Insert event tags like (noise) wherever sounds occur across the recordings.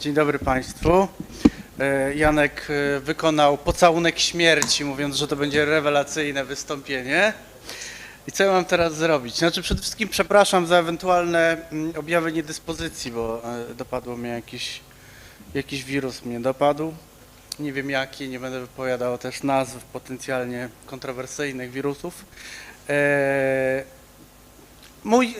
Dzień dobry Państwu. E, Janek e, wykonał pocałunek śmierci, mówiąc, że to będzie rewelacyjne wystąpienie. I co ja mam teraz zrobić? Znaczy przede wszystkim przepraszam za ewentualne mm, objawy niedyspozycji, bo e, dopadło mnie jakiś, jakiś wirus mnie dopadł. Nie wiem jaki, nie będę wypowiadał też nazw potencjalnie kontrowersyjnych wirusów. Mój,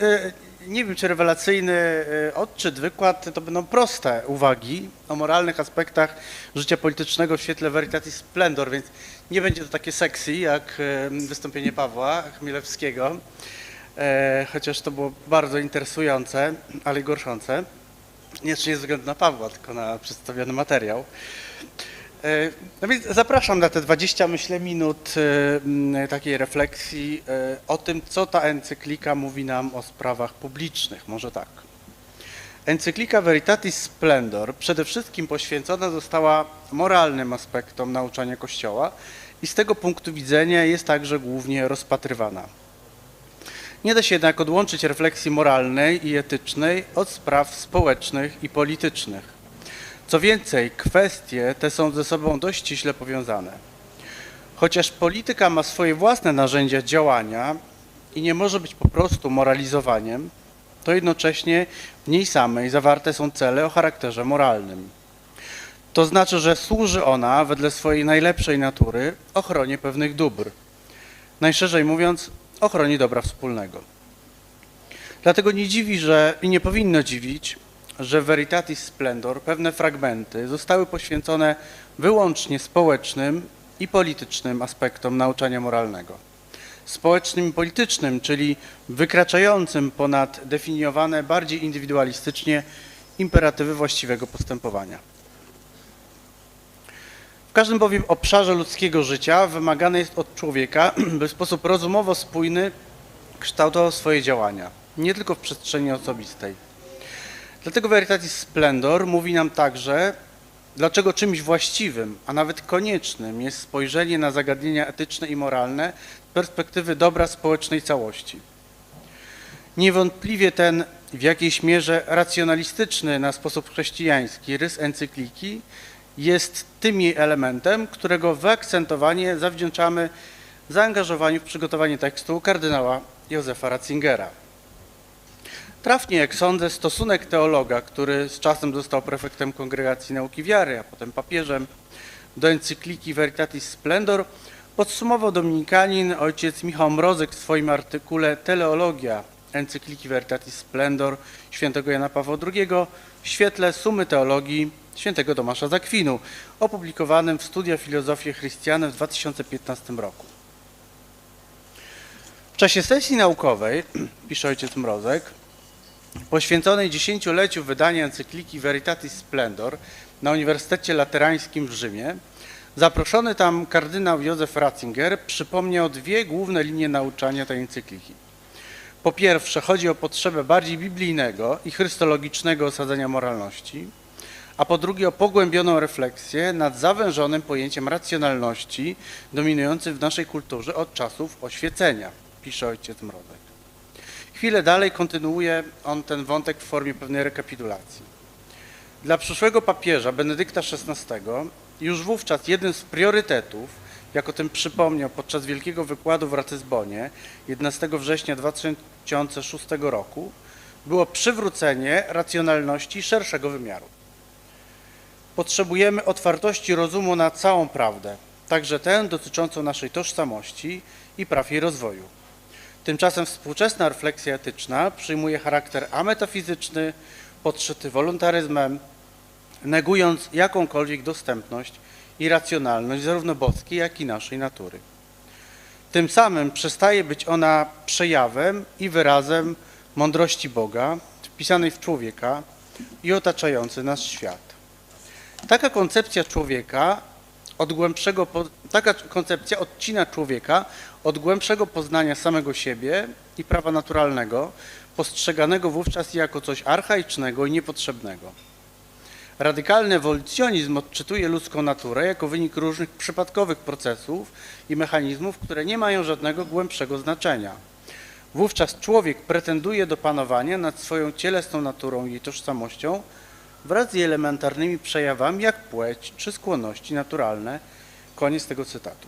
nie wiem czy rewelacyjny e, odczyt, wykład to będą proste uwagi o moralnych aspektach życia politycznego w świetle Veritatis Splendor, więc nie będzie to takie sexy jak e, wystąpienie Pawła Chmielewskiego, e, chociaż to było bardzo interesujące, ale i gorszące. Czy nie ze względu na Pawła, tylko na przedstawiony materiał. E, No więc zapraszam na te 20, myślę, minut e, takiej refleksji e, o tym, co ta encyklika mówi nam o sprawach publicznych. Może tak. Encyklika Veritatis Splendor przede wszystkim poświęcona została moralnym aspektom nauczania Kościoła i z tego punktu widzenia jest także głównie rozpatrywana. Nie da się jednak odłączyć refleksji moralnej i etycznej od spraw społecznych i politycznych. Co więcej, kwestie te są ze sobą dość ściśle powiązane. Chociaż polityka ma swoje własne narzędzia działania i nie może być po prostu moralizowaniem, to jednocześnie w niej samej zawarte są cele o charakterze moralnym. To znaczy, że służy ona wedle swojej najlepszej natury ochronie pewnych dóbr. Najszerzej mówiąc, ochronie dobra wspólnego. Dlatego nie dziwi, że i nie powinno dziwić, że Veritatis Splendor pewne fragmenty zostały poświęcone wyłącznie społecznym i politycznym aspektom nauczania moralnego. Społecznym i politycznym, czyli wykraczającym ponad definiowane bardziej indywidualistycznie imperatywy właściwego postępowania. W każdym bowiem obszarze ludzkiego życia wymagane jest od człowieka, (clears throat) by w sposób rozumowo spójny kształtował swoje działania, nie tylko w przestrzeni osobistej. Dlatego Veritatis Splendor mówi nam także, dlaczego czymś właściwym, a nawet koniecznym jest spojrzenie na zagadnienia etyczne i moralne z perspektywy dobra społecznej całości. Niewątpliwie ten w jakiejś mierze racjonalistyczny na sposób chrześcijański rys encykliki jest tym jej elementem, którego wyakcentowanie zawdzięczamy zaangażowaniu w przygotowanie tekstu kardynała Józefa Ratzingera. Trafnie, jak sądzę, stosunek teologa, który z czasem został prefektem Kongregacji Nauki Wiary, a potem papieżem, do encykliki Veritatis Splendor, podsumował dominikanin ojciec Michał Mrozek w swoim artykule Teleologia encykliki Veritatis Splendor świętego Jana Pawła II w świetle sumy teologii świętego Tomasza Zakwinu, opublikowanym w Studia Filozofii Chrystiane w 2015 roku. W czasie sesji naukowej, (clears throat) pisze ojciec Mrozek, poświęconej dziesięcioleciu wydania encykliki Veritatis Splendor na Uniwersytecie Laterańskim w Rzymie, zaproszony tam kardynał Józef Ratzinger przypomniał dwie główne linie nauczania tej encykliki. Po pierwsze, chodzi o potrzebę bardziej biblijnego i chrystologicznego osadzenia moralności, a po drugie o pogłębioną refleksję nad zawężonym pojęciem racjonalności dominującym w naszej kulturze od czasów oświecenia, pisze ojciec Mrozek. Chwilę dalej kontynuuje on ten wątek w formie pewnej rekapitulacji. Dla przyszłego papieża Benedykta XVI już wówczas jeden z priorytetów, jak o tym przypomniał podczas wielkiego wykładu w Ratyzbonie 11 września 2006 roku, było przywrócenie racjonalności szerszego wymiaru. Potrzebujemy otwartości rozumu na całą prawdę, także tę dotyczącą naszej tożsamości i praw jej rozwoju. Tymczasem współczesna refleksja etyczna przyjmuje charakter ametafizyczny, podszyty wolontaryzmem, negując jakąkolwiek dostępność i racjonalność zarówno boskiej, jak i naszej natury. Tym samym przestaje być ona przejawem i wyrazem mądrości Boga wpisanej w człowieka i otaczający nas świat. Taka koncepcja człowieka od głębszego, taka koncepcja odcina człowieka od głębszego poznania samego siebie i prawa naturalnego, postrzeganego wówczas jako coś archaicznego i niepotrzebnego. Radykalny ewolucjonizm odczytuje ludzką naturę jako wynik różnych przypadkowych procesów i mechanizmów, które nie mają żadnego głębszego znaczenia. Wówczas człowiek pretenduje do panowania nad swoją cielesną naturą i tożsamością, wraz z elementarnymi przejawami jak płeć czy skłonności naturalne. Koniec tego cytatu.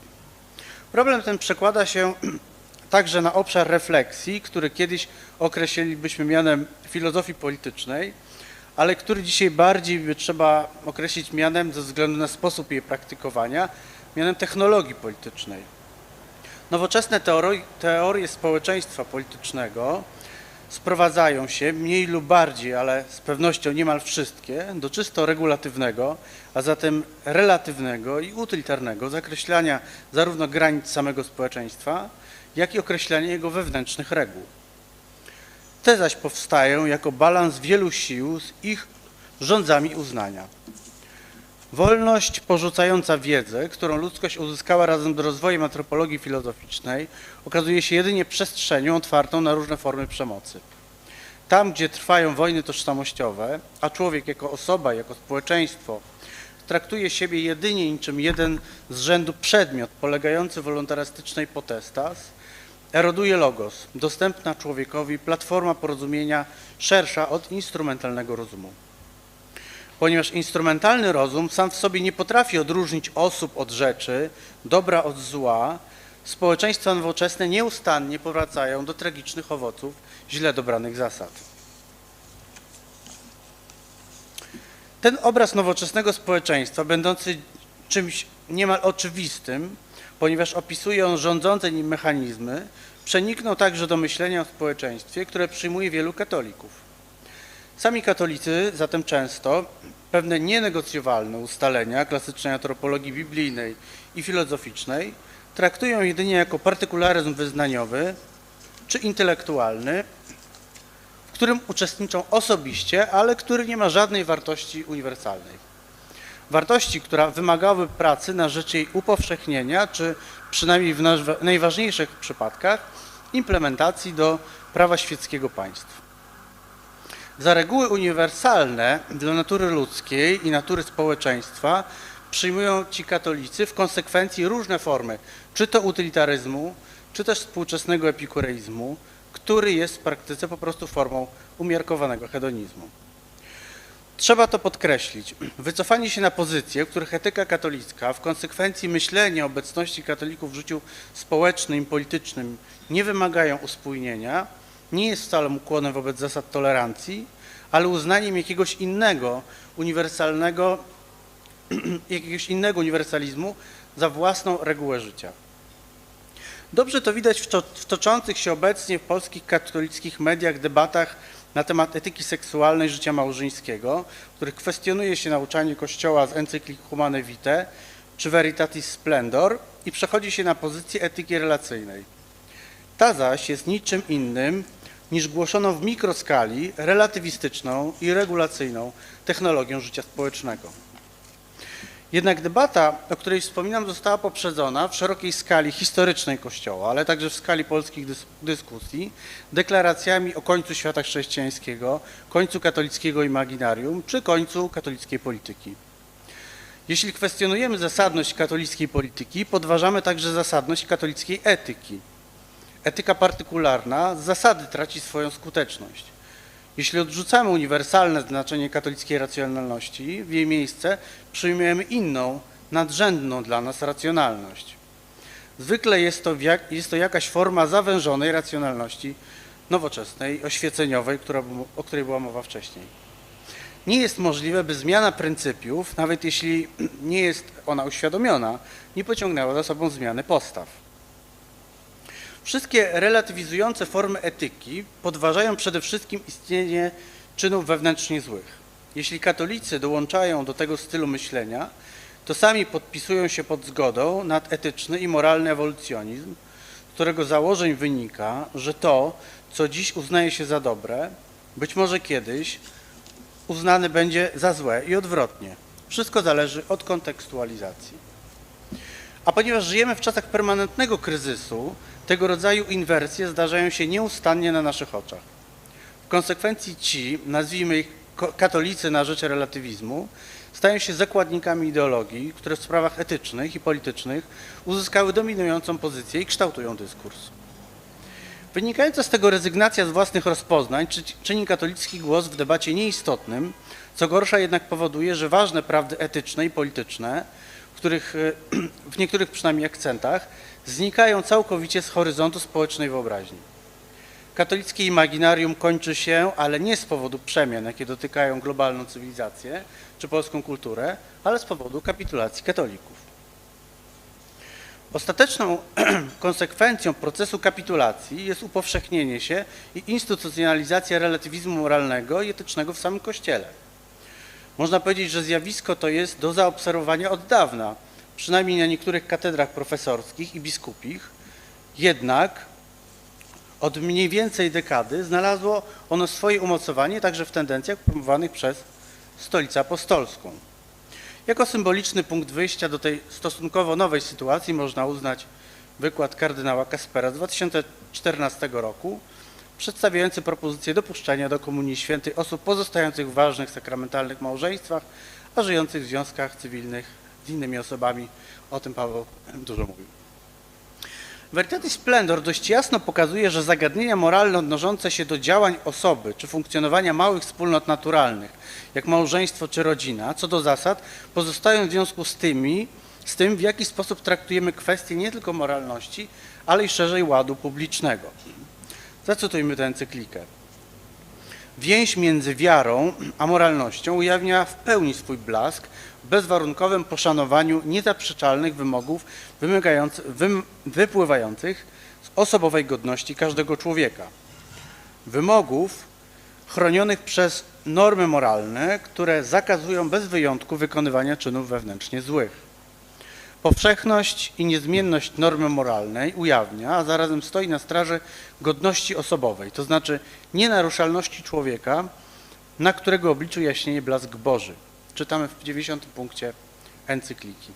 Problem ten przekłada się (clears throat) także na obszar refleksji, który kiedyś określilibyśmy mianem filozofii politycznej, ale który dzisiaj bardziej by trzeba określić mianem ze względu na sposób jej praktykowania, mianem technologii politycznej. Nowoczesne teorie, teorie społeczeństwa politycznego sprowadzają się mniej lub bardziej, ale z pewnością niemal wszystkie, do czysto regulatywnego, a zatem relatywnego i utylitarnego zakreślania zarówno granic samego społeczeństwa, jak i określania jego wewnętrznych reguł. Te zaś powstają jako balans wielu sił z ich rządzami uznania. Wolność porzucająca wiedzę, którą ludzkość uzyskała razem z rozwojem antropologii filozoficznej, okazuje się jedynie przestrzenią otwartą na różne formy przemocy. Tam, gdzie trwają wojny tożsamościowe, a człowiek jako osoba, jako społeczeństwo traktuje siebie jedynie niczym jeden z rzędu przedmiot polegający wolontarystycznej potestas, eroduje logos, dostępna człowiekowi platforma porozumienia szersza od instrumentalnego rozumu. Ponieważ instrumentalny rozum sam w sobie nie potrafi odróżnić osób od rzeczy, dobra od zła, społeczeństwa nowoczesne nieustannie powracają do tragicznych owoców źle dobranych zasad. Ten obraz nowoczesnego społeczeństwa, będący czymś niemal oczywistym, ponieważ opisuje on rządzące nim mechanizmy, przeniknął także do myślenia o społeczeństwie, które przyjmuje wielu katolików. Sami katolicy zatem często pewne nienegocjowalne ustalenia klasycznej antropologii biblijnej i filozoficznej traktują jedynie jako partykularyzm wyznaniowy czy intelektualny, w którym uczestniczą osobiście, ale który nie ma żadnej wartości uniwersalnej. Wartości, która wymagałaby pracy na rzecz jej upowszechnienia, czy przynajmniej w najważniejszych przypadkach implementacji do prawa świeckiego państw. Za reguły uniwersalne dla natury ludzkiej i natury społeczeństwa przyjmują ci katolicy w konsekwencji różne formy, czy to utylitaryzmu, czy też współczesnego epikureizmu, który jest w praktyce po prostu formą umiarkowanego hedonizmu. Trzeba to podkreślić. Wycofanie się na pozycje, których etyka katolicka, w konsekwencji myślenia obecności katolików w życiu społecznym i politycznym nie wymagają uspójnienia, nie jest wcale ukłonem wobec zasad tolerancji, ale uznaniem jakiegoś innego, uniwersalnego, (clears throat) jakiegoś innego uniwersalizmu za własną regułę życia. Dobrze to widać w, to, w toczących się obecnie w polskich katolickich mediach debatach na temat etyki seksualnej życia małżeńskiego, w których kwestionuje się nauczanie Kościoła z encyklik Humane Vitae czy Veritatis Splendor i przechodzi się na pozycję etyki relacyjnej. Ta zaś jest niczym innym niż głoszoną w mikroskali relatywistyczną i regulacyjną technologią życia społecznego. Jednak debata, o której wspominam, została poprzedzona w szerokiej skali historycznej Kościoła, ale także w skali polskich dys dyskusji, deklaracjami o końcu świata chrześcijańskiego, końcu katolickiego imaginarium czy końcu katolickiej polityki. Jeśli kwestionujemy zasadność katolickiej polityki, podważamy także zasadność katolickiej etyki. Etyka partykularna z zasady traci swoją skuteczność. Jeśli odrzucamy uniwersalne znaczenie katolickiej racjonalności, w jej miejsce przyjmujemy inną, nadrzędną dla nas racjonalność. Zwykle jest to, jest to jakaś forma zawężonej racjonalności nowoczesnej, oświeceniowej, która, o której była mowa wcześniej. Nie jest możliwe, by zmiana pryncypiów, nawet jeśli (clears throat) nie jest ona uświadomiona, nie pociągnęła za sobą zmiany postaw. Wszystkie relatywizujące formy etyki podważają przede wszystkim istnienie czynów wewnętrznie złych. Jeśli katolicy dołączają do tego stylu myślenia, to sami podpisują się pod zgodą nad etyczny i moralny ewolucjonizm, z którego założeń wynika, że to, co dziś uznaje się za dobre, być może kiedyś uznane będzie za złe i odwrotnie. Wszystko zależy od kontekstualizacji. A ponieważ żyjemy w czasach permanentnego kryzysu, tego rodzaju inwersje zdarzają się nieustannie na naszych oczach. W konsekwencji ci, nazwijmy ich katolicy na rzecz relatywizmu, stają się zakładnikami ideologii, które w sprawach etycznych i politycznych uzyskały dominującą pozycję i kształtują dyskurs. Wynikająca z tego rezygnacja z własnych rozpoznań czyni katolicki głos w debacie nieistotnym, Co gorsza jednak powoduje, że ważne prawdy etyczne i polityczne, w, których, (clears throat) w niektórych przynajmniej akcentach, znikają całkowicie z horyzontu społecznej wyobraźni. Katolickie imaginarium kończy się, ale nie z powodu przemian, jakie dotykają globalną cywilizację czy polską kulturę, ale z powodu kapitulacji katolików. Ostateczną (clears throat) konsekwencją procesu kapitulacji jest upowszechnienie się i instytucjonalizacja relatywizmu moralnego i etycznego w samym Kościele. Można powiedzieć, że zjawisko to jest do zaobserwowania od dawna, przynajmniej na niektórych katedrach profesorskich i biskupich, jednak od mniej więcej dekady znalazło ono swoje umocowanie także w tendencjach promowanych przez Stolicę Apostolską. Jako symboliczny punkt wyjścia do tej stosunkowo nowej sytuacji można uznać wykład kardynała Kaspera z 2014 roku, przedstawiający propozycję dopuszczenia do Komunii Świętej osób pozostających w ważnych sakramentalnych małżeństwach, a żyjących w związkach cywilnych z innymi osobami. O tym Paweł dużo mówił. Veritatis Splendor dość jasno pokazuje, że zagadnienia moralne odnoszące się do działań osoby czy funkcjonowania małych wspólnot naturalnych, jak małżeństwo czy rodzina, co do zasad, pozostają w związku z tymi, z tym, w jaki sposób traktujemy kwestie nie tylko moralności, ale i szerzej ładu publicznego. Zacytujmy tę encyklikę. Więź między wiarą a moralnością ujawnia w pełni swój blask bezwarunkowym poszanowaniu niezaprzeczalnych wymogów wypływających z osobowej godności każdego człowieka. Wymogów chronionych przez normy moralne, które zakazują bez wyjątku wykonywania czynów wewnętrznie złych. Powszechność i niezmienność normy moralnej ujawnia, a zarazem stoi na straży godności osobowej, to znaczy nienaruszalności człowieka, na którego obliczu jaśnieje blask Boży. Czytamy w 90 punkcie encykliki.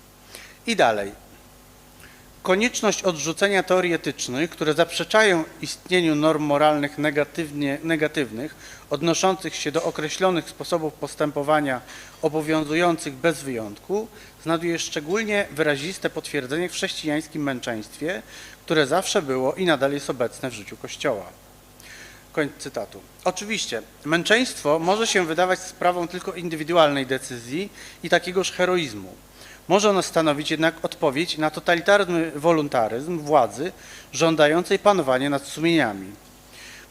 I dalej. Konieczność odrzucenia teorii etycznych, które zaprzeczają istnieniu norm moralnych negatywnych, odnoszących się do określonych sposobów postępowania obowiązujących bez wyjątku, znajduje szczególnie wyraziste potwierdzenie w chrześcijańskim męczeństwie, które zawsze było i nadal jest obecne w życiu Kościoła. Koniec cytatu. Oczywiście, męczeństwo może się wydawać sprawą tylko indywidualnej decyzji i takiegoż heroizmu. Może ono stanowić jednak odpowiedź na totalitarny wolontaryzm władzy żądającej panowania nad sumieniami.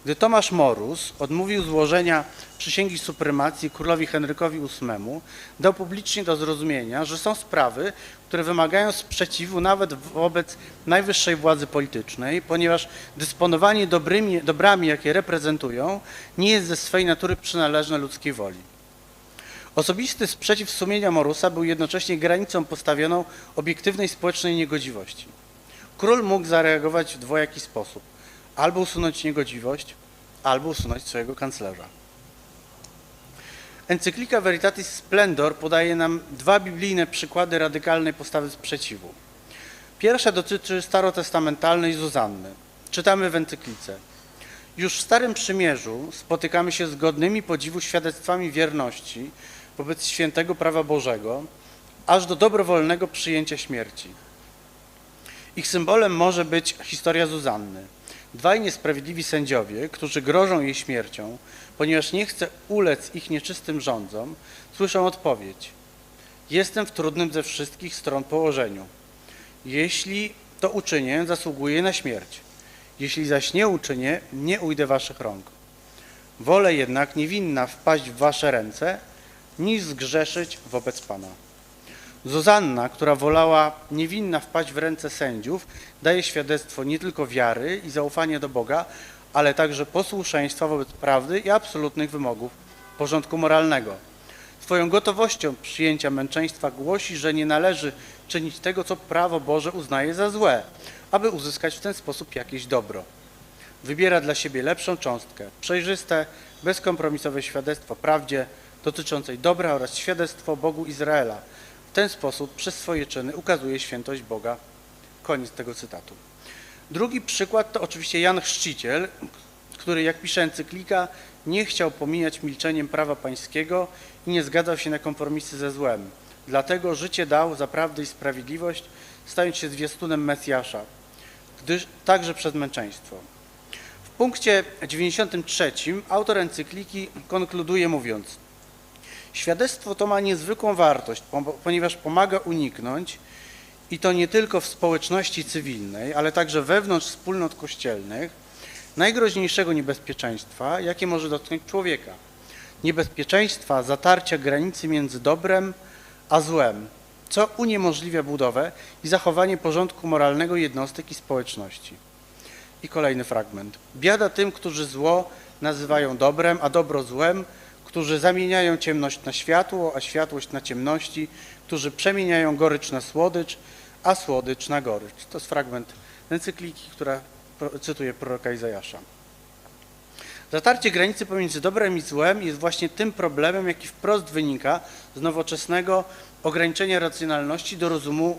Gdy Tomasz Morus odmówił złożenia przysięgi supremacji królowi Henrykowi VIII, dał publicznie do zrozumienia, że są sprawy, które wymagają sprzeciwu nawet wobec najwyższej władzy politycznej, ponieważ dysponowanie dobrymi, dobrami, jakie reprezentują, nie jest ze swej natury przynależne ludzkiej woli. Osobisty sprzeciw sumienia Morusa był jednocześnie granicą postawioną obiektywnej społecznej niegodziwości. Król mógł zareagować w dwojaki sposób. Albo usunąć niegodziwość, albo usunąć swojego kanclerza. Encyklika Veritatis Splendor podaje nam dwa biblijne przykłady radykalnej postawy sprzeciwu. Pierwsza dotyczy starotestamentalnej Zuzanny. Czytamy w encyklice. Już w Starym Przymierzu spotykamy się z godnymi podziwu świadectwami wierności wobec świętego prawa Bożego, aż do dobrowolnego przyjęcia śmierci. Ich symbolem może być historia Zuzanny. Dwaj niesprawiedliwi sędziowie, którzy grożą jej śmiercią, ponieważ nie chce ulec ich nieczystym rządzom, słyszą odpowiedź. Jestem w trudnym ze wszystkich stron położeniu. Jeśli to uczynię, zasługuję na śmierć. Jeśli zaś nie uczynię, nie ujdę waszych rąk. Wolę jednak niewinna wpaść w wasze ręce, niż zgrzeszyć wobec Pana. Zuzanna, która wolała niewinna wpaść w ręce sędziów, daje świadectwo nie tylko wiary i zaufania do Boga, ale także posłuszeństwa wobec prawdy i absolutnych wymogów porządku moralnego. Swoją gotowością przyjęcia męczeństwa głosi, że nie należy czynić tego, co prawo Boże uznaje za złe, aby uzyskać w ten sposób jakieś dobro. Wybiera dla siebie lepszą cząstkę, przejrzyste, bezkompromisowe świadectwo prawdzie dotyczącej dobra oraz świadectwo Bogu Izraela. Ten sposób przez swoje czyny ukazuje świętość Boga. Koniec tego cytatu. Drugi przykład to oczywiście Jan Chrzciciel, który, jak pisze encyklika, nie chciał pomijać milczeniem prawa pańskiego i nie zgadzał się na kompromisy ze złem. Dlatego życie dał za prawdę i sprawiedliwość, stając się zwiastunem Mesjasza, gdyż także przez męczeństwo. W punkcie 93 autor encykliki konkluduje mówiąc Świadectwo to ma niezwykłą wartość, ponieważ pomaga uniknąć i to nie tylko w społeczności cywilnej, ale także wewnątrz wspólnot kościelnych, najgroźniejszego niebezpieczeństwa, jakie może dotknąć człowieka. Niebezpieczeństwa zatarcia granicy między dobrem a złem, co uniemożliwia budowę i zachowanie porządku moralnego jednostek i społeczności. I kolejny fragment. Biada tym, którzy zło nazywają dobrem, a dobro złem, którzy zamieniają ciemność na światło, a światłość na ciemności, którzy przemieniają gorycz na słodycz, a słodycz na gorycz. To jest fragment encykliki, która cytuje proroka Izajasza. Zatarcie granicy pomiędzy dobrem i złem jest właśnie tym problemem, jaki wprost wynika z nowoczesnego ograniczenia racjonalności do rozumu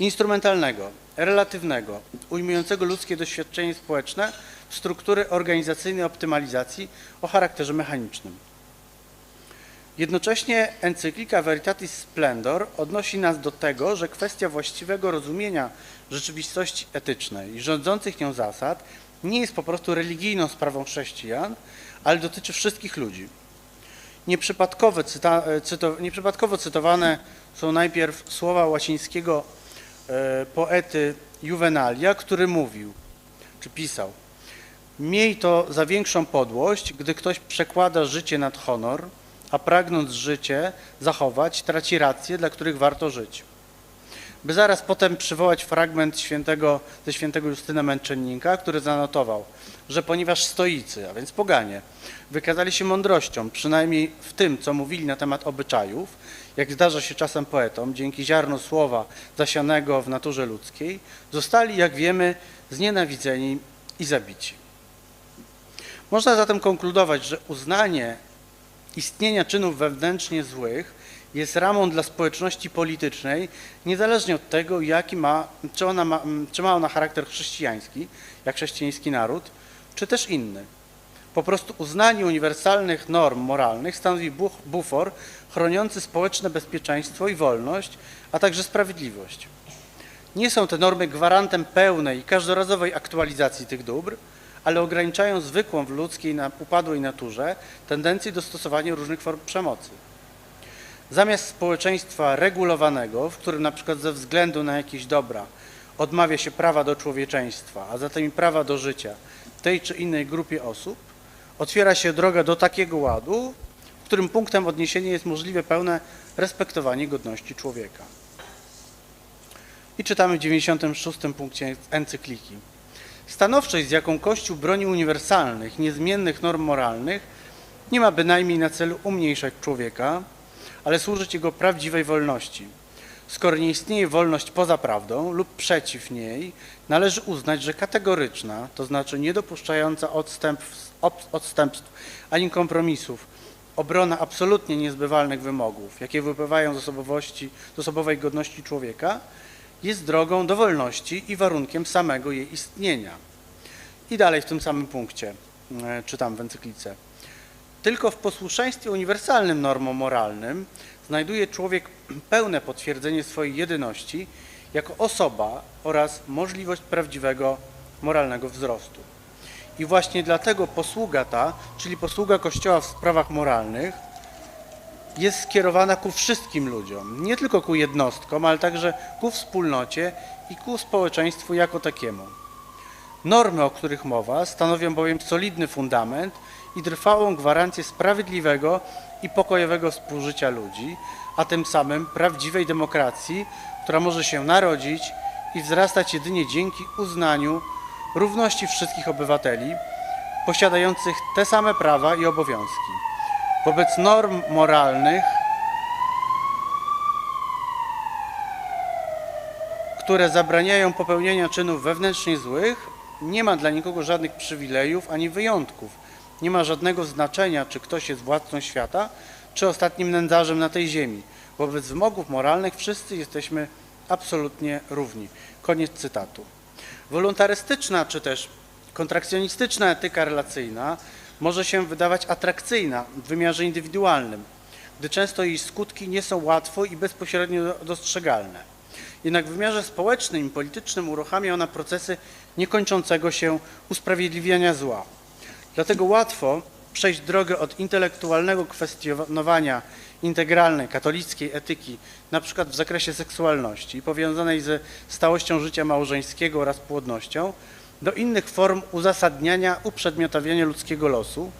instrumentalnego, relatywnego, ujmującego ludzkie doświadczenie społeczne w struktury organizacyjnej optymalizacji o charakterze mechanicznym. Jednocześnie encyklika Veritatis Splendor odnosi nas do tego, że kwestia właściwego rozumienia rzeczywistości etycznej i rządzących nią zasad nie jest po prostu religijną sprawą chrześcijan, ale dotyczy wszystkich ludzi. Nieprzypadkowo, cyta, cyto, nieprzypadkowo cytowane są najpierw słowa łacińskiego e, poety Juvenalia, który mówił, czy pisał, Miej to za większą podłość, gdy ktoś przekłada życie nad honor, a pragnąc życie zachować, traci racje, dla których warto żyć. By zaraz potem przywołać fragment świętego, ze świętego Justyna Męczennika, który zanotował, że ponieważ stoicy, a więc poganie, wykazali się mądrością, przynajmniej w tym, co mówili na temat obyczajów, jak zdarza się czasem poetom, dzięki ziarnu słowa zasianego w naturze ludzkiej, zostali, jak wiemy, znienawidzeni i zabici. Można zatem konkludować, że uznanie istnienia czynów wewnętrznie złych jest ramą dla społeczności politycznej, niezależnie od tego, jaki ma, czy, ona ma, czy ma ona charakter chrześcijański, jak chrześcijański naród, czy też inny. Po prostu uznanie uniwersalnych norm moralnych stanowi bu- bufor chroniący społeczne bezpieczeństwo i wolność, a także sprawiedliwość. Nie są te normy gwarantem pełnej i każdorazowej aktualizacji tych dóbr, ale ograniczają zwykłą w ludzkiej upadłej naturze tendencję do stosowania różnych form przemocy. Zamiast społeczeństwa regulowanego, w którym na przykład ze względu na jakieś dobra odmawia się prawa do człowieczeństwa, a zatem i prawa do życia tej czy innej grupie osób, otwiera się droga do takiego ładu, w którym punktem odniesienia jest możliwe pełne respektowanie godności człowieka. I czytamy w 96 punkcie encykliki. Stanowczość, z jaką Kościół broni uniwersalnych, niezmiennych norm moralnych, nie ma bynajmniej na celu umniejszać człowieka, ale służyć jego prawdziwej wolności. Skoro nie istnieje wolność poza prawdą lub przeciw niej, należy uznać, że kategoryczna, to znaczy niedopuszczająca odstępstw, odstępstw ani kompromisów, obrona absolutnie niezbywalnych wymogów, jakie wypływają z osobowości, z osobowej godności człowieka, jest drogą do wolności i warunkiem samego jej istnienia. I dalej w tym samym punkcie e, czytam w encyklice. Tylko w posłuszeństwie uniwersalnym normom moralnym znajduje człowiek pełne potwierdzenie swojej jedyności jako osoba oraz możliwość prawdziwego moralnego wzrostu. I właśnie dlatego posługa ta, czyli posługa Kościoła w sprawach moralnych, jest skierowana ku wszystkim ludziom, nie tylko ku jednostkom, ale także ku wspólnocie i ku społeczeństwu jako takiemu. Normy, o których mowa, stanowią bowiem solidny fundament i trwałą gwarancję sprawiedliwego i pokojowego współżycia ludzi, a tym samym prawdziwej demokracji, która może się narodzić i wzrastać jedynie dzięki uznaniu równości wszystkich obywateli, posiadających te same prawa i obowiązki. Wobec norm moralnych, które zabraniają popełniania czynów wewnętrznie złych, nie ma dla nikogo żadnych przywilejów ani wyjątków. Nie ma żadnego znaczenia, czy ktoś jest władcą świata, czy ostatnim nędzarzem na tej ziemi. Wobec wymogów moralnych wszyscy jesteśmy absolutnie równi. Koniec cytatu. Wolontarystyczna czy też kontrakcjonistyczna etyka relacyjna może się wydawać atrakcyjna w wymiarze indywidualnym, gdy często jej skutki nie są łatwo i bezpośrednio do- dostrzegalne. Jednak w wymiarze społecznym i politycznym uruchamia ona procesy niekończącego się usprawiedliwiania zła. Dlatego łatwo przejść drogę od intelektualnego kwestionowania integralnej, katolickiej etyki, na przykład w zakresie seksualności, powiązanej ze stałością życia małżeńskiego oraz płodnością, do innych form uzasadniania, uprzedmiotawiania ludzkiego losu,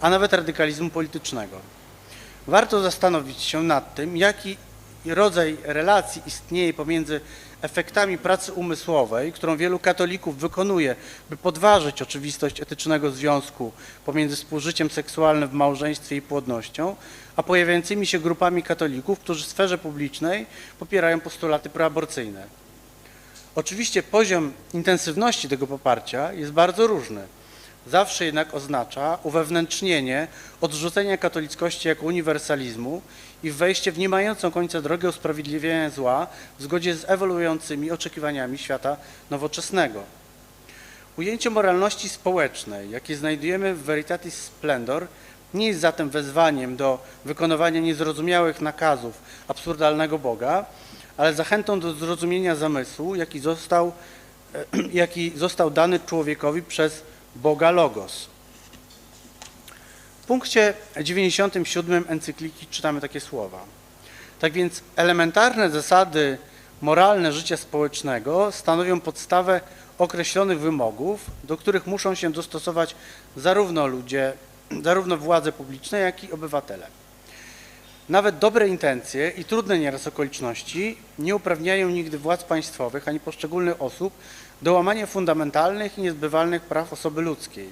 a nawet radykalizmu politycznego. Warto zastanowić się nad tym, jaki rodzaj relacji istnieje pomiędzy efektami pracy umysłowej, którą wielu katolików wykonuje, by podważyć oczywistość etycznego związku pomiędzy współżyciem seksualnym w małżeństwie i płodnością, a pojawiającymi się grupami katolików, którzy w sferze publicznej popierają postulaty proaborcyjne. Oczywiście poziom intensywności tego poparcia jest bardzo różny. Zawsze jednak oznacza uwewnętrznienie odrzucenia katolickości jako uniwersalizmu i wejście w niemającą końca drogę usprawiedliwienia zła w zgodzie z ewoluującymi oczekiwaniami świata nowoczesnego. Ujęcie moralności społecznej, jakie znajdujemy w Veritatis Splendor, nie jest zatem wezwaniem do wykonywania niezrozumiałych nakazów absurdalnego Boga, ale zachętą do zrozumienia zamysłu, jaki został, (clears throat) jaki został dany człowiekowi przez Boga Logos. W punkcie 97 encykliki czytamy takie słowa. Tak więc elementarne zasady moralne życia społecznego stanowią podstawę określonych wymogów, do których muszą się dostosować zarówno ludzie, (clears throat) zarówno władze publiczne, jak i obywatele. Nawet dobre intencje i trudne nieraz okoliczności nie uprawniają nigdy władz państwowych ani poszczególnych osób do łamania fundamentalnych i niezbywalnych praw osoby ludzkiej.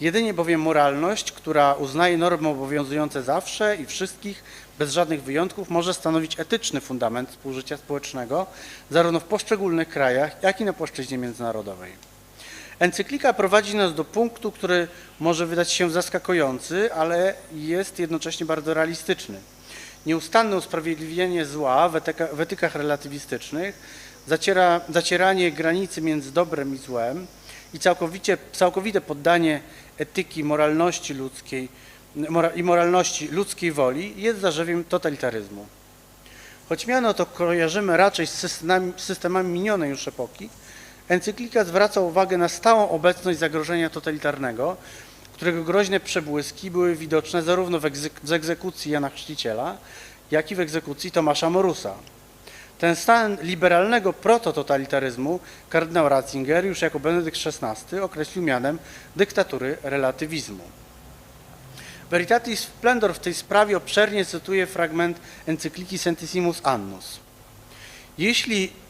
Jedynie bowiem moralność, która uznaje normy obowiązujące zawsze i wszystkich, bez żadnych wyjątków, może stanowić etyczny fundament współżycia społecznego, zarówno w poszczególnych krajach, jak i na płaszczyźnie międzynarodowej. Encyklika prowadzi nas do punktu, który może wydać się zaskakujący, ale jest jednocześnie bardzo realistyczny. Nieustanne usprawiedliwienie zła w, etyka, w etykach relatywistycznych, zaciera, zacieranie granicy między dobrem i złem i całkowicie, całkowite poddanie etyki moralności ludzkiej i moralności ludzkiej woli jest zarzewiem totalitaryzmu. Choć miano to kojarzymy raczej z systemami, systemami minionej już epoki, Encyklika zwraca uwagę na stałą obecność zagrożenia totalitarnego, którego groźne przebłyski były widoczne zarówno w, egzek w egzekucji Jana Chrzciciela, jak i w egzekucji Tomasza Morusa. Ten stan liberalnego protototalitaryzmu kardynał Ratzinger już jako Benedykt XVI określił mianem dyktatury relatywizmu. Veritatis Splendor w tej sprawie obszernie cytuje fragment encykliki Sentissimus Annus. Jeśli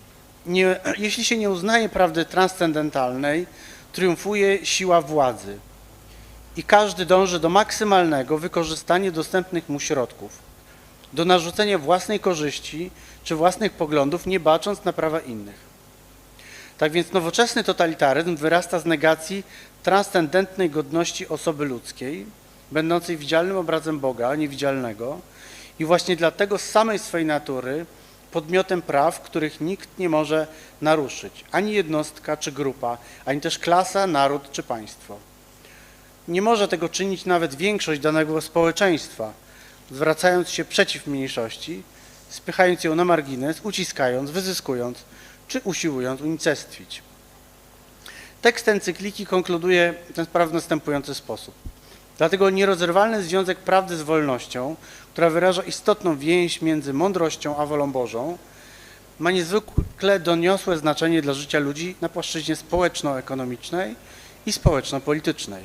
nie, (clears throat) jeśli się nie uznaje prawdy transcendentalnej, triumfuje siła władzy. I każdy dąży do maksymalnego wykorzystania dostępnych mu środków, do narzucenia własnej korzyści czy własnych poglądów, nie bacząc na prawa innych. Tak więc nowoczesny totalitaryzm wyrasta z negacji transcendentnej godności osoby ludzkiej, będącej widzialnym obrazem Boga, niewidzialnego, i właśnie dlatego z samej swej natury podmiotem praw, których nikt nie może naruszyć, ani jednostka czy grupa, ani też klasa, naród czy państwo. Nie może tego czynić nawet większość danego społeczeństwa, zwracając się przeciw mniejszości, spychając ją na margines, uciskając, wyzyskując czy usiłując unicestwić. Tekst encykliki konkluduje w następujący sposób. Dlatego nierozerwalny związek prawdy z wolnością, która wyraża istotną więź między mądrością a wolą Bożą, ma niezwykle doniosłe znaczenie dla życia ludzi na płaszczyźnie społeczno-ekonomicznej i społeczno-politycznej.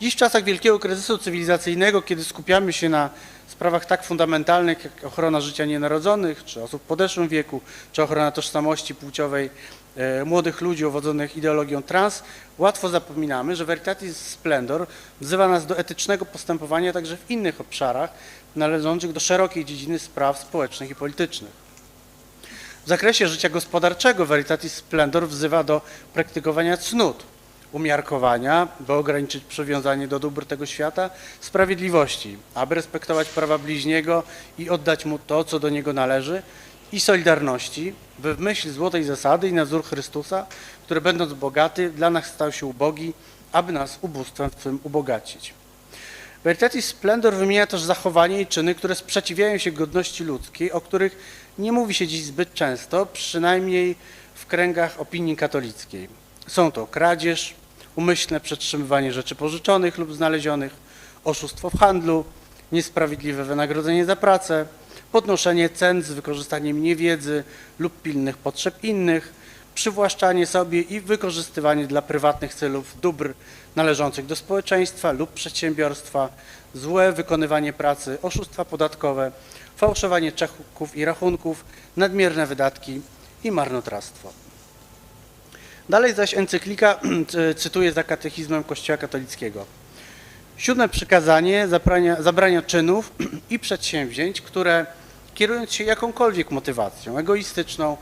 Dziś w czasach wielkiego kryzysu cywilizacyjnego, kiedy skupiamy się na sprawach tak fundamentalnych jak ochrona życia nienarodzonych, czy osób w podeszłym wieku, czy ochrona tożsamości płciowej e, młodych ludzi owodzonych ideologią trans, łatwo zapominamy, że Veritatis Splendor wzywa nas do etycznego postępowania także w innych obszarach należących do szerokiej dziedziny spraw społecznych i politycznych. W zakresie życia gospodarczego Veritatis Splendor wzywa do praktykowania cnót, umiarkowania, by ograniczyć przywiązanie do dóbr tego świata, sprawiedliwości, aby respektować prawa bliźniego i oddać mu to, co do niego należy, i solidarności, by w myśl złotej zasady i na wzór Chrystusa, który będąc bogaty, dla nas stał się ubogi, aby nas ubóstwem w tym ubogacić. Veritatis Splendor wymienia też zachowanie i czyny, które sprzeciwiają się godności ludzkiej, o których nie mówi się dziś zbyt często, przynajmniej w kręgach opinii katolickiej. Są to kradzież, umyślne przetrzymywanie rzeczy pożyczonych lub znalezionych, oszustwo w handlu, niesprawiedliwe wynagrodzenie za pracę, podnoszenie cen z wykorzystaniem niewiedzy lub pilnych potrzeb innych, przywłaszczanie sobie i wykorzystywanie dla prywatnych celów dóbr należących do społeczeństwa lub przedsiębiorstwa, złe wykonywanie pracy, oszustwa podatkowe, fałszowanie czeków i rachunków, nadmierne wydatki i marnotrawstwo. Dalej zaś encyklika (clears throat) cy- cytuje za katechizmem Kościoła katolickiego. Siódme przykazanie zabrania, zabrania czynów (clears throat) i przedsięwzięć, które kierując się jakąkolwiek motywacją egoistyczną,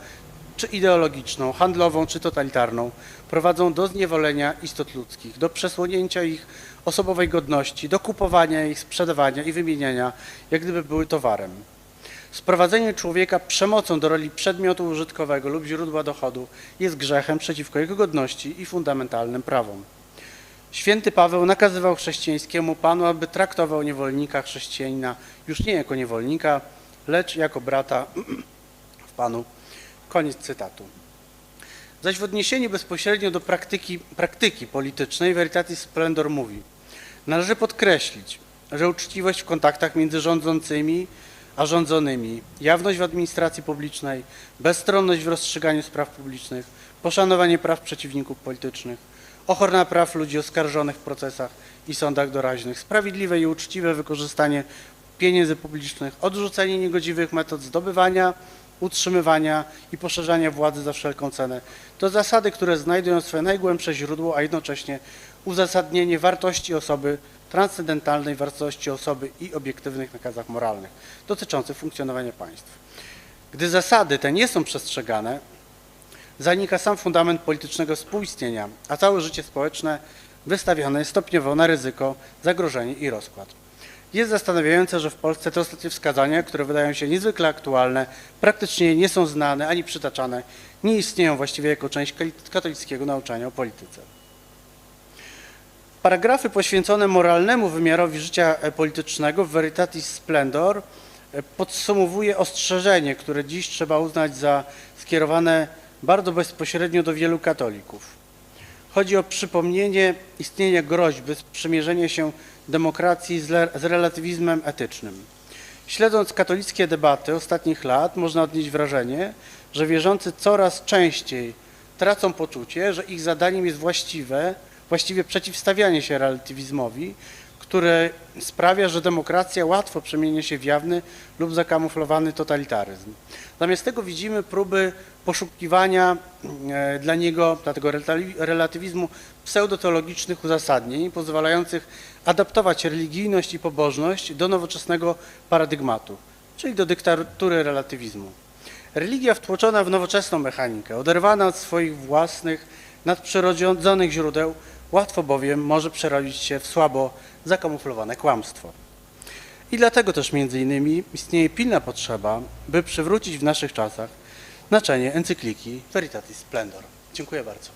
czy ideologiczną, handlową, czy totalitarną, prowadzą do zniewolenia istot ludzkich, do przesłonięcia ich osobowej godności, do kupowania ich, sprzedawania i wymieniania, jak gdyby były towarem. Sprowadzenie człowieka przemocą do roli przedmiotu użytkowego lub źródła dochodu jest grzechem przeciwko jego godności i fundamentalnym prawom. Święty Paweł nakazywał chrześcijańskiemu panu, aby traktował niewolnika chrześcijanina już nie jako niewolnika, lecz jako brata w panu. Koniec cytatu. Zaś w odniesieniu bezpośrednio do praktyki, praktyki politycznej Veritatis Splendor mówi Należy podkreślić, że uczciwość w kontaktach między rządzącymi a rządzonymi, jawność w administracji publicznej, bezstronność w rozstrzyganiu spraw publicznych, poszanowanie praw przeciwników politycznych, ochrona praw ludzi oskarżonych w procesach i sądach doraźnych, sprawiedliwe i uczciwe wykorzystanie pieniędzy publicznych, odrzucenie niegodziwych metod zdobywania, utrzymywania i poszerzania władzy za wszelką cenę. To zasady, które znajdują swoje najgłębsze źródło, a jednocześnie uzasadnienie wartości osoby, transcendentalnej wartości osoby i obiektywnych nakazach moralnych dotyczących funkcjonowania państw. Gdy zasady te nie są przestrzegane, zanika sam fundament politycznego współistnienia, a całe życie społeczne wystawione jest stopniowo na ryzyko, zagrożenie i rozkład. Jest zastanawiające, że w Polsce te ostatnie wskazania, które wydają się niezwykle aktualne, praktycznie nie są znane ani przytaczane, nie istnieją właściwie jako część katolickiego nauczania o polityce. Paragrafy poświęcone moralnemu wymiarowi życia e, politycznego w Veritatis Splendor e, podsumowuje ostrzeżenie, które dziś trzeba uznać za skierowane bardzo bezpośrednio do wielu katolików. Chodzi o przypomnienie istnienia groźby sprzymierzenia się demokracji z, z relatywizmem etycznym. Śledząc katolickie debaty ostatnich lat, można odnieść wrażenie, że wierzący coraz częściej tracą poczucie, że ich zadaniem jest właściwe, właściwie przeciwstawianie się relatywizmowi, które sprawia, że demokracja łatwo przemienia się w jawny lub zakamuflowany totalitaryzm. Zamiast tego widzimy próby poszukiwania e, dla niego, dla tego relatywizmu pseudoteologicznych uzasadnień pozwalających adaptować religijność i pobożność do nowoczesnego paradygmatu, czyli do dyktatury relatywizmu. Religia wtłoczona w nowoczesną mechanikę, oderwana od swoich własnych, nadprzyrodzonych źródeł, Łatwo bowiem może przerodzić się w słabo zakamuflowane kłamstwo. I dlatego też między innymi istnieje pilna potrzeba, by przywrócić w naszych czasach znaczenie encykliki Veritatis Splendor. Dziękuję bardzo.